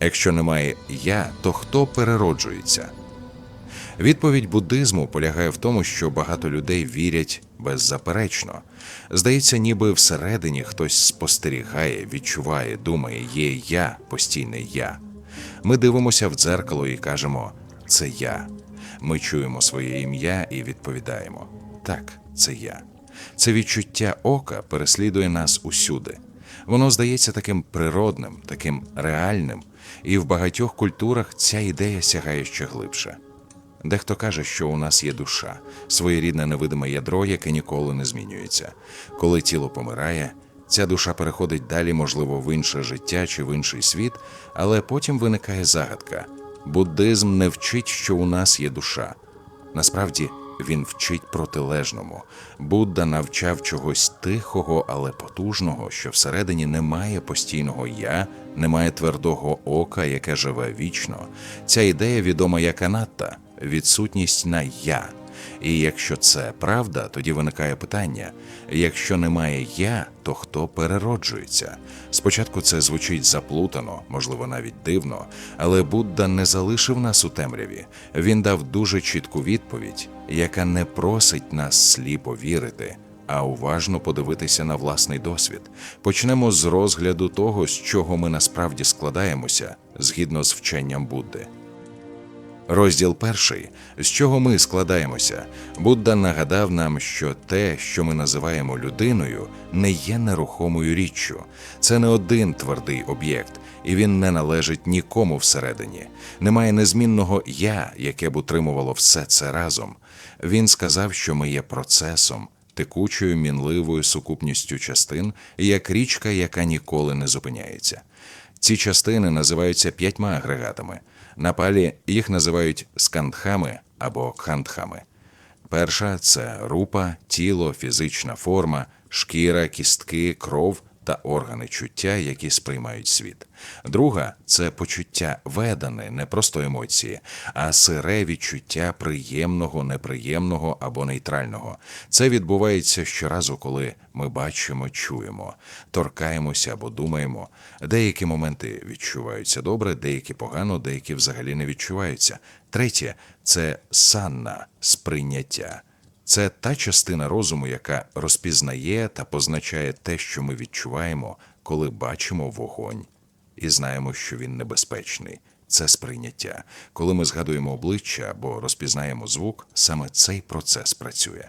Якщо немає я, то хто перероджується? Відповідь буддизму полягає в тому, що багато людей вірять беззаперечно. Здається, ніби всередині хтось спостерігає, відчуває, думає, є я, постійне я. Ми дивимося в дзеркало і кажемо це я. Ми чуємо своє ім'я і відповідаємо так, це я. Це відчуття ока переслідує нас усюди. Воно здається таким природним, таким реальним, і в багатьох культурах ця ідея сягає ще глибше. Дехто каже, що у нас є душа, своєрідне невидиме ядро, яке ніколи не змінюється. Коли тіло помирає, ця душа переходить далі, можливо, в інше життя чи в інший світ, але потім виникає загадка. Буддизм не вчить, що у нас є душа. Насправді він вчить протилежному. Будда навчав чогось тихого, але потужного, що всередині немає постійного я, немає твердого ока, яке живе вічно. Ця ідея відома як анатта – відсутність на я. І якщо це правда, тоді виникає питання: якщо немає я, то хто перероджується? Спочатку це звучить заплутано, можливо, навіть дивно, але Будда не залишив нас у темряві. Він дав дуже чітку відповідь, яка не просить нас сліпо вірити. А уважно подивитися на власний досвід. Почнемо з розгляду того, з чого ми насправді складаємося згідно з вченням Будди. Розділ перший, з чого ми складаємося. Будда нагадав нам, що те, що ми називаємо людиною, не є нерухомою річчю. Це не один твердий об'єкт, і він не належить нікому всередині. Немає незмінного я, яке б утримувало все це разом. Він сказав, що ми є процесом, текучою мінливою сукупністю частин, як річка, яка ніколи не зупиняється. Ці частини називаються п'ятьма агрегатами. На палі їх називають скандхами або кхандхами. Перша це рупа, тіло, фізична форма, шкіра, кістки, кров та органи чуття, які сприймають світ. Друга це почуття ведане, не просто емоції, а сире відчуття приємного, неприємного або нейтрального. Це відбувається щоразу, коли ми бачимо, чуємо, торкаємося або думаємо. Деякі моменти відчуваються добре, деякі погано, деякі взагалі не відчуваються. Третє це санна сприйняття. Це та частина розуму, яка розпізнає та позначає те, що ми відчуваємо, коли бачимо вогонь і знаємо, що він небезпечний. Це сприйняття. Коли ми згадуємо обличчя або розпізнаємо звук, саме цей процес працює.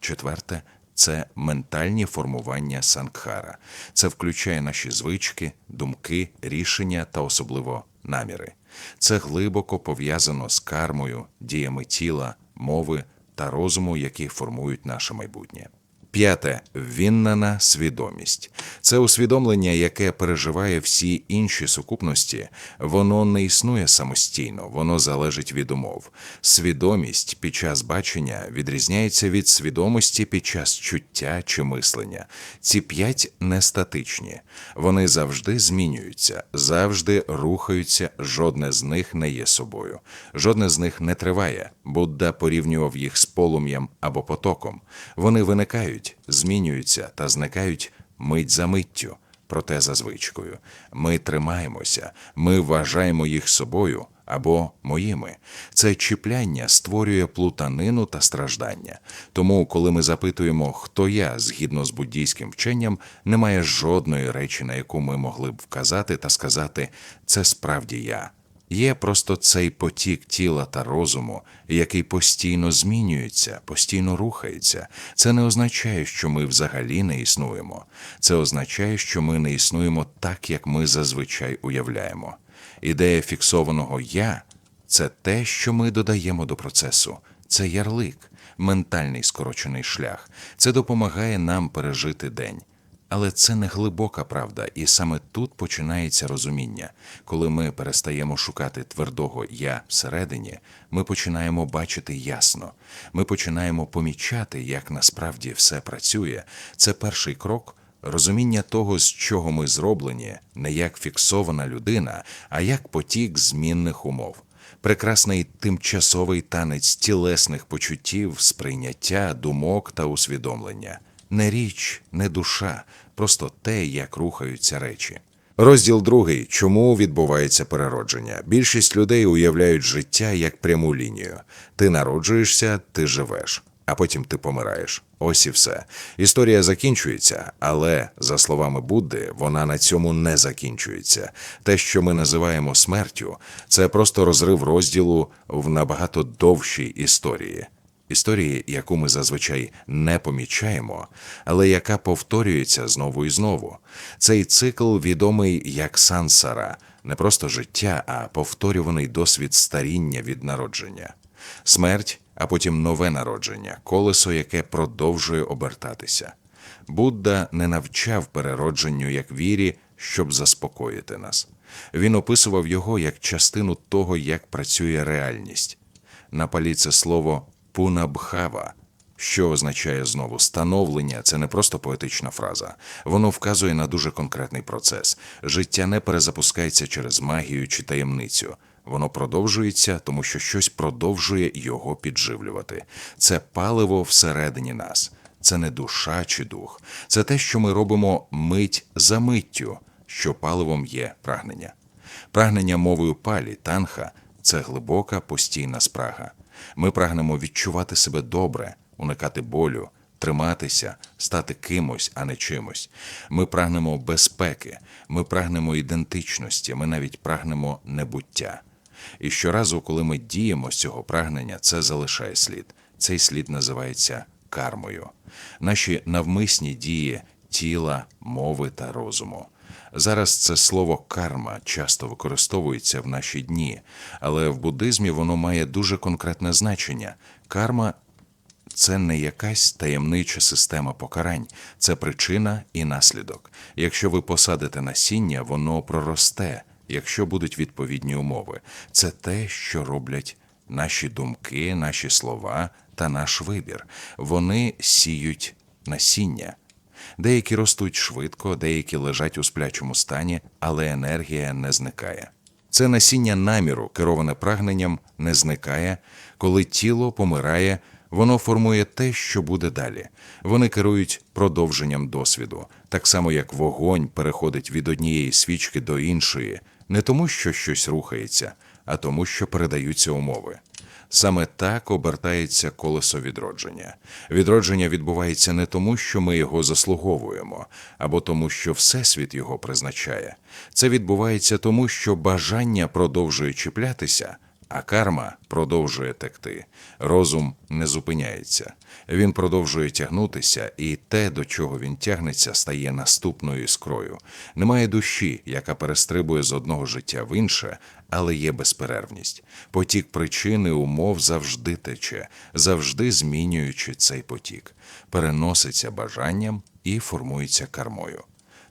Четверте це ментальні формування сангхара. Це включає наші звички, думки, рішення та особливо наміри. Це глибоко пов'язано з кармою, діями тіла, мови та розуму, які формують наше майбутнє. П'яте віннана свідомість. Це усвідомлення, яке переживає всі інші сукупності, воно не існує самостійно, воно залежить від умов. Свідомість під час бачення відрізняється від свідомості під час чуття чи мислення. Ці п'ять не статичні, вони завжди змінюються, завжди рухаються. Жодне з них не є собою, жодне з них не триває. Будда порівнював їх з полум'ям або потоком. Вони виникають, змінюються та зникають мить за миттю, проте за звичкою. Ми тримаємося, ми вважаємо їх собою або моїми. Це чіпляння створює плутанину та страждання. Тому, коли ми запитуємо, хто я згідно з буддійським вченням, немає жодної речі, на яку ми могли б вказати та сказати це справді я. Є просто цей потік тіла та розуму, який постійно змінюється, постійно рухається. Це не означає, що ми взагалі не існуємо. Це означає, що ми не існуємо так, як ми зазвичай уявляємо. Ідея фіксованого я це те, що ми додаємо до процесу. Це ярлик, ментальний скорочений шлях. Це допомагає нам пережити день. Але це не глибока правда, і саме тут починається розуміння. Коли ми перестаємо шукати твердого я всередині, ми починаємо бачити ясно. Ми починаємо помічати, як насправді все працює. Це перший крок. Розуміння того, з чого ми зроблені, не як фіксована людина, а як потік змінних умов. Прекрасний тимчасовий танець тілесних почуттів, сприйняття, думок та усвідомлення. Не річ, не душа, просто те, як рухаються речі. Розділ другий. Чому відбувається переродження? Більшість людей уявляють життя як пряму лінію. Ти народжуєшся, ти живеш, а потім ти помираєш. Ось і все. Історія закінчується, але, за словами Будди, вона на цьому не закінчується. Те, що ми називаємо смертю, це просто розрив розділу в набагато довшій історії. Історії, яку ми зазвичай не помічаємо, але яка повторюється знову і знову. Цей цикл відомий як сансара, не просто життя, а повторюваний досвід старіння від народження, смерть, а потім нове народження, колесо, яке продовжує обертатися. Будда не навчав переродженню як вірі, щоб заспокоїти нас. Він описував його як частину того, як працює реальність. На палі це слово пунабхава, що означає знову становлення. Це не просто поетична фраза. Воно вказує на дуже конкретний процес. Життя не перезапускається через магію чи таємницю. Воно продовжується, тому що щось продовжує його підживлювати. Це паливо всередині нас. Це не душа чи дух. Це те, що ми робимо мить за миттю, що паливом є прагнення. Прагнення мовою палі, танха це глибока постійна спрага. Ми прагнемо відчувати себе добре, уникати болю, триматися, стати кимось, а не чимось. Ми прагнемо безпеки, ми прагнемо ідентичності, ми навіть прагнемо небуття. І щоразу, коли ми діємо з цього прагнення, це залишає слід. Цей слід називається кармою. Наші навмисні дії тіла, мови та розуму. Зараз це слово карма часто використовується в наші дні, але в буддизмі воно має дуже конкретне значення. Карма це не якась таємнича система покарань, це причина і наслідок. Якщо ви посадите насіння, воно проросте, якщо будуть відповідні умови. Це те, що роблять наші думки, наші слова та наш вибір. Вони сіють насіння. Деякі ростуть швидко, деякі лежать у сплячому стані, але енергія не зникає. Це насіння наміру, кероване прагненням, не зникає. Коли тіло помирає, воно формує те, що буде далі. Вони керують продовженням досвіду, так само як вогонь переходить від однієї свічки до іншої, не тому, що щось рухається, а тому, що передаються умови. Саме так обертається колесо відродження. Відродження відбувається не тому, що ми його заслуговуємо, або тому, що Всесвіт його призначає. Це відбувається тому, що бажання продовжує чіплятися, а карма продовжує текти. Розум не зупиняється. Він продовжує тягнутися, і те, до чого він тягнеться, стає наступною іскрою. Немає душі, яка перестрибує з одного життя в інше, але є безперервність. Потік причини умов завжди тече, завжди змінюючи цей потік, переноситься бажанням і формується кармою.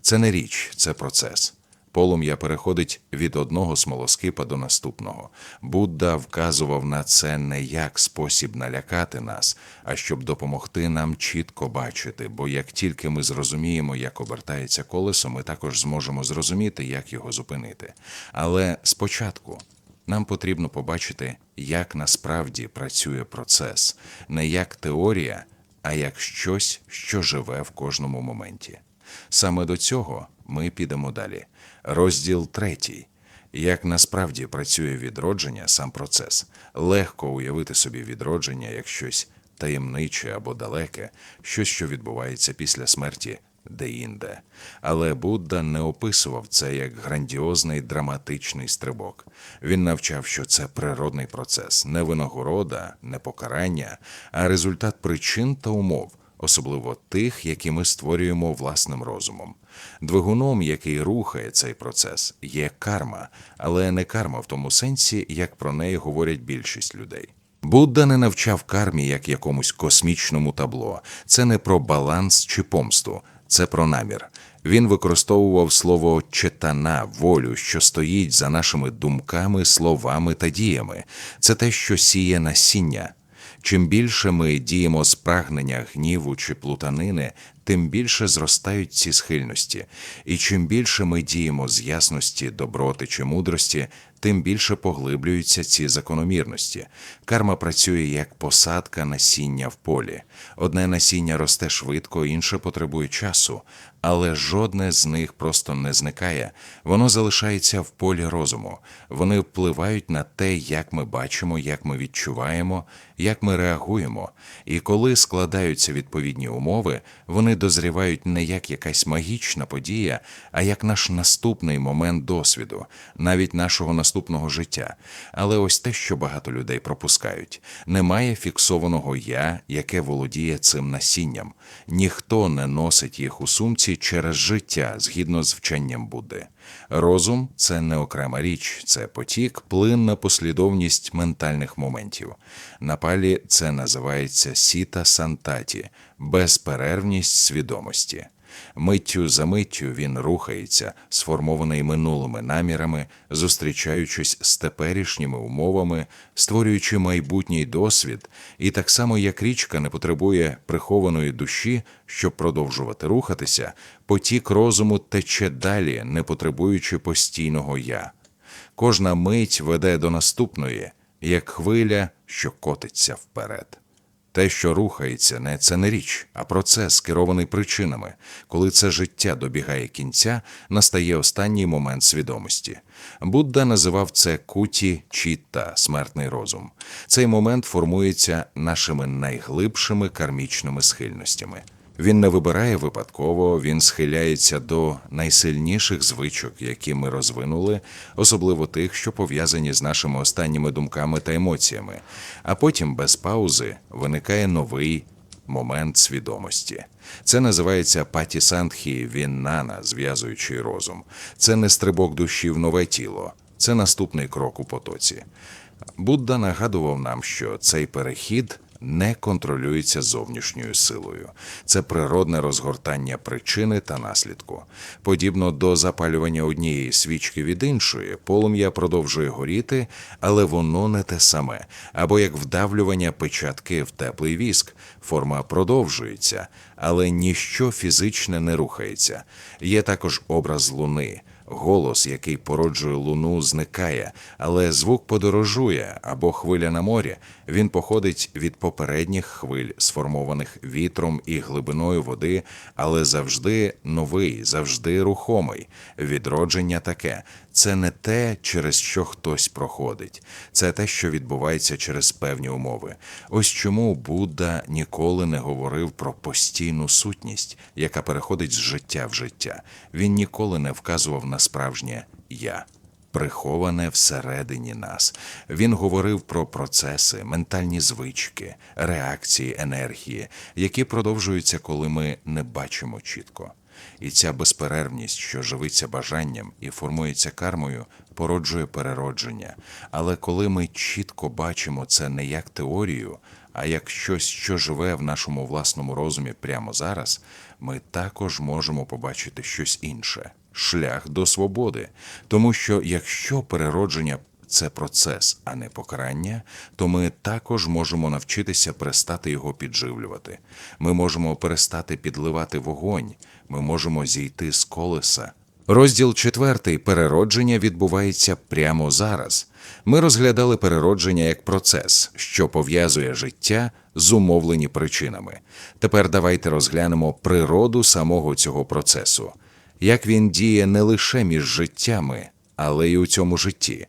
Це не річ, це процес. Полум'я переходить від одного смолоскипа до наступного. Будда вказував на це не як спосіб налякати нас, а щоб допомогти нам чітко бачити. Бо як тільки ми зрозуміємо, як обертається колесо, ми також зможемо зрозуміти, як його зупинити. Але спочатку нам потрібно побачити, як насправді працює процес, не як теорія, а як щось, що живе в кожному моменті. Саме до цього ми підемо далі. Розділ третій. Як насправді працює відродження, сам процес. Легко уявити собі відродження як щось таємниче або далеке, щось, що відбувається після смерті деінде. Але Будда не описував це як грандіозний драматичний стрибок. Він навчав, що це природний процес, не винагорода, не покарання, а результат причин та умов особливо тих, які ми створюємо власним розумом. Двигуном, який рухає цей процес, є карма, але не карма в тому сенсі, як про неї говорять більшість людей. Будда не навчав кармі як якомусь космічному табло. Це не про баланс чи помсту, це про намір. Він використовував слово четана, волю, що стоїть за нашими думками, словами та діями. Це те, що сіє насіння. Чим більше ми діємо з прагнення гніву чи плутанини, тим більше зростають ці схильності, і чим більше ми діємо з ясності, доброти чи мудрості, тим більше поглиблюються ці закономірності. Карма працює як посадка насіння в полі. Одне насіння росте швидко, інше потребує часу, але жодне з них просто не зникає. Воно залишається в полі розуму. Вони впливають на те, як ми бачимо, як ми відчуваємо, як ми реагуємо. І коли складаються відповідні умови, вони дозрівають не як якась магічна подія, а як наш наступний момент досвіду, навіть нашого наступного життя. Але ось те, що багато людей пропускають, немає фіксованого я, яке володіє цим насінням. Ніхто не носить їх у сумці через життя згідно з вченням Будди. Розум це не окрема річ, це потік, плинна послідовність ментальних моментів. На палі це називається сіта сантаті, безперервність свідомості. Миттю за миттю він рухається, сформований минулими намірами, зустрічаючись з теперішніми умовами, створюючи майбутній досвід, і так само як річка не потребує прихованої душі, щоб продовжувати рухатися, потік розуму тече далі, не потребуючи постійного я. Кожна мить веде до наступної, як хвиля, що котиться вперед. Те, що рухається, не це не річ, а процес, керований причинами. Коли це життя добігає кінця, настає останній момент свідомості. Будда називав це куті чітта, смертний розум. Цей момент формується нашими найглибшими кармічними схильностями. Він не вибирає випадково, він схиляється до найсильніших звичок, які ми розвинули, особливо тих, що пов'язані з нашими останніми думками та емоціями. А потім, без паузи, виникає новий момент свідомості. Це називається патісандхі віннана, зв'язуючий розум. Це не стрибок душі в нове тіло, це наступний крок у потоці. Будда нагадував нам, що цей перехід не контролюється зовнішньою силою. Це природне розгортання причини та наслідку. Подібно до запалювання однієї свічки від іншої, полум'я продовжує горіти, але воно не те саме. Або як вдавлювання печатки в теплий віск, форма продовжується, але ніщо фізичне не рухається. Є також образ луни. Голос, який породжує луну, зникає, але звук подорожує або хвиля на морі. Він походить від попередніх хвиль, сформованих вітром і глибиною води, але завжди новий, завжди рухомий. Відродження таке це не те, через що хтось проходить, це те, що відбувається через певні умови. Ось чому Будда ніколи не говорив про постійну сутність, яка переходить з життя в життя. Він ніколи не вказував на справжнє я. Приховане всередині нас. Він говорив про процеси, ментальні звички, реакції, енергії, які продовжуються, коли ми не бачимо чітко. І ця безперервність, що живиться бажанням і формується кармою, породжує переродження. Але коли ми чітко бачимо це не як теорію, а як щось, що живе в нашому власному розумі прямо зараз, ми також можемо побачити щось інше шлях до свободи. Тому що якщо переродження це процес, а не покарання, то ми також можемо навчитися перестати його підживлювати. Ми можемо перестати підливати вогонь, ми можемо зійти з колеса. Розділ четвертий переродження відбувається прямо зараз. Ми розглядали переродження як процес, що пов'язує життя з умовлені причинами. Тепер давайте розглянемо природу самого цього процесу, як він діє не лише між життями, але й у цьому житті.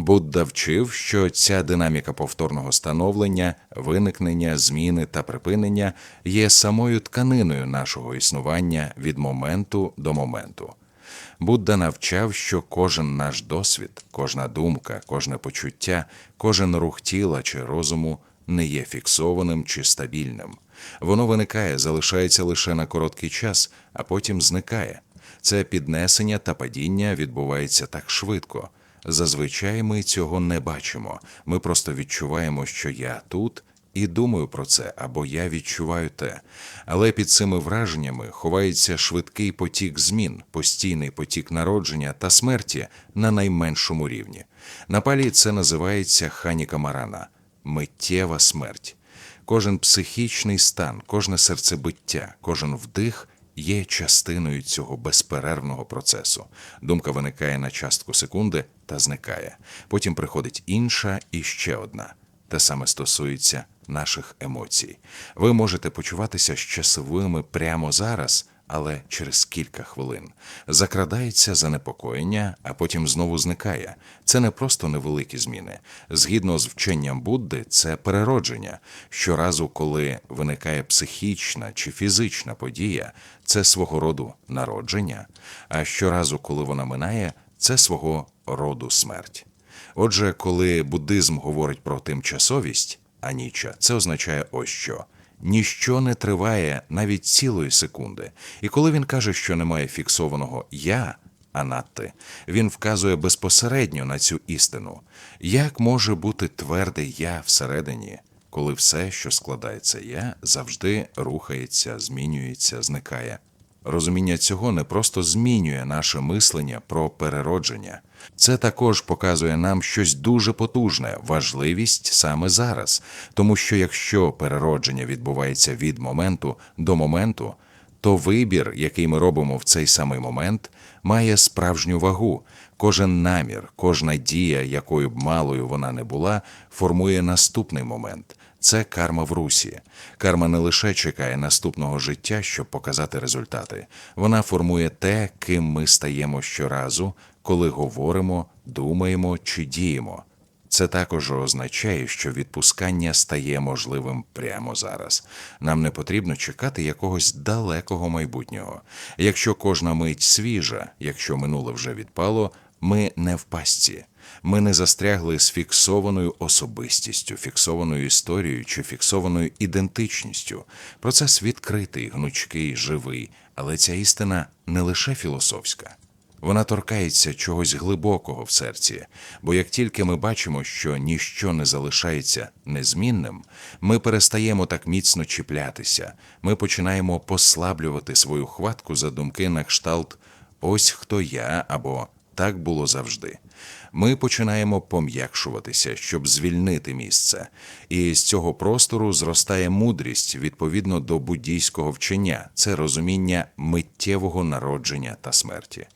Будда вчив, що ця динаміка повторного становлення, виникнення, зміни та припинення є самою тканиною нашого існування від моменту до моменту. Будда навчав, що кожен наш досвід, кожна думка, кожне почуття, кожен рух тіла чи розуму не є фіксованим чи стабільним. Воно виникає, залишається лише на короткий час, а потім зникає. Це піднесення та падіння відбувається так швидко. Зазвичай ми цього не бачимо. Ми просто відчуваємо, що я тут і думаю про це, або я відчуваю те. Але під цими враженнями ховається швидкий потік змін, постійний потік народження та смерті на найменшому рівні. На палі це називається ханіка марана миттєва смерть. Кожен психічний стан, кожне серцебиття, кожен вдих є частиною цього безперервного процесу. Думка виникає на частку секунди та зникає. Потім приходить інша і ще одна. Те саме стосується наших емоцій. Ви можете почуватися щасливими прямо зараз, але через кілька хвилин закрадається занепокоєння, а потім знову зникає. Це не просто невеликі зміни. Згідно з вченням Будди, це переродження. Щоразу, коли виникає психічна чи фізична подія, це свого роду народження. А щоразу, коли вона минає, це свого роду смерть. Отже, коли буддизм говорить про тимчасовість, аніча, це означає ось що. Ніщо не триває навіть цілої секунди. І коли він каже, що немає фіксованого я, анатти, він вказує безпосередньо на цю істину. Як може бути тверде я всередині, коли все, що складається я, завжди рухається, змінюється, зникає? Розуміння цього не просто змінює наше мислення про переродження. Це також показує нам щось дуже потужне, важливість саме зараз. Тому що якщо переродження відбувається від моменту до моменту, то вибір, який ми робимо в цей самий момент, має справжню вагу. Кожен намір, кожна дія, якою б малою вона не була, формує наступний момент. Це карма в русі. Карма не лише чекає наступного життя, щоб показати результати. Вона формує те, ким ми стаємо щоразу, коли говоримо, думаємо чи діємо. Це також означає, що відпускання стає можливим прямо зараз. Нам не потрібно чекати якогось далекого майбутнього. Якщо кожна мить свіжа, якщо минуле вже відпало, ми не в пастці. Ми не застрягли з фіксованою особистістю, фіксованою історією чи фіксованою ідентичністю. Процес відкритий, гнучкий, живий, але ця істина не лише філософська. Вона торкається чогось глибокого в серці, бо як тільки ми бачимо, що ніщо не залишається незмінним, ми перестаємо так міцно чіплятися, ми починаємо послаблювати свою хватку за думки на кшталт ось хто я або так було завжди. Ми починаємо пом'якшуватися, щоб звільнити місце, і з цього простору зростає мудрість відповідно до буддійського вчення, це розуміння миттєвого народження та смерті.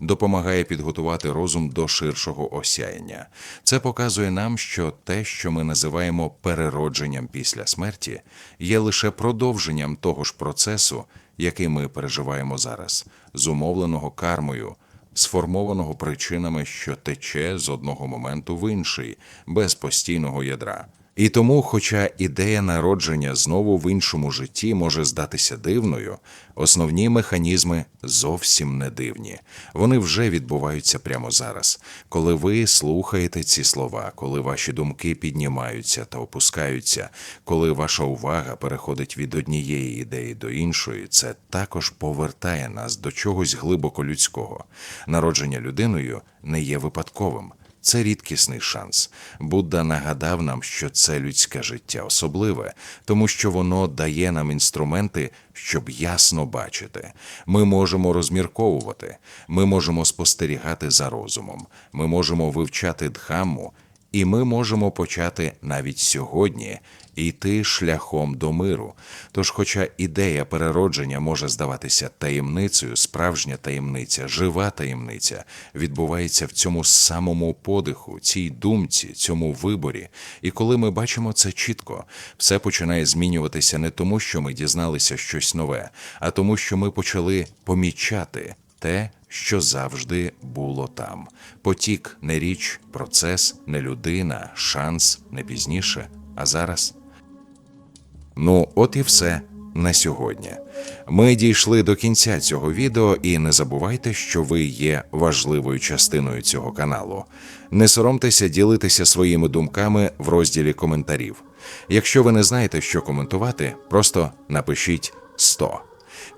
Допомагає підготувати розум до ширшого осяяння. Це показує нам, що те, що ми називаємо переродженням після смерті, є лише продовженням того ж процесу, який ми переживаємо зараз, зумовленого кармою, сформованого причинами, що тече з одного моменту в інший, без постійного ядра. І тому, хоча ідея народження знову в іншому житті може здатися дивною, основні механізми зовсім не дивні. Вони вже відбуваються прямо зараз. Коли ви слухаєте ці слова, коли ваші думки піднімаються та опускаються, коли ваша увага переходить від однієї ідеї до іншої, це також повертає нас до чогось глибоко людського. Народження людиною не є випадковим. Це рідкісний шанс. Будда нагадав нам, що це людське життя особливе, тому що воно дає нам інструменти, щоб ясно бачити. Ми можемо розмірковувати, ми можемо спостерігати за розумом, ми можемо вивчати дхамму, і ми можемо почати навіть сьогодні йти шляхом до миру. Тож, хоча ідея переродження може здаватися таємницею, справжня таємниця, жива таємниця відбувається в цьому самому подиху, цій думці, цьому виборі. І коли ми бачимо це чітко, все починає змінюватися не тому, що ми дізналися щось нове, а тому, що ми почали помічати те, що завжди було там. Потік не річ, процес, не людина, шанс не пізніше, а зараз. Ну, от і все на сьогодні. Ми дійшли до кінця цього відео, і не забувайте, що ви є важливою частиною цього каналу. Не соромтеся ділитися своїми думками в розділі коментарів. Якщо ви не знаєте, що коментувати, просто напишіть 100.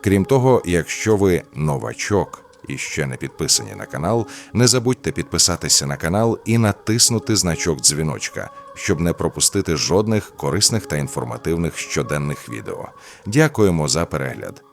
Крім того, якщо ви новачок і ще не підписані на канал, не забудьте підписатися на канал і натиснути значок дзвіночка, щоб не пропустити жодних корисних та інформативних щоденних відео. Дякуємо за перегляд.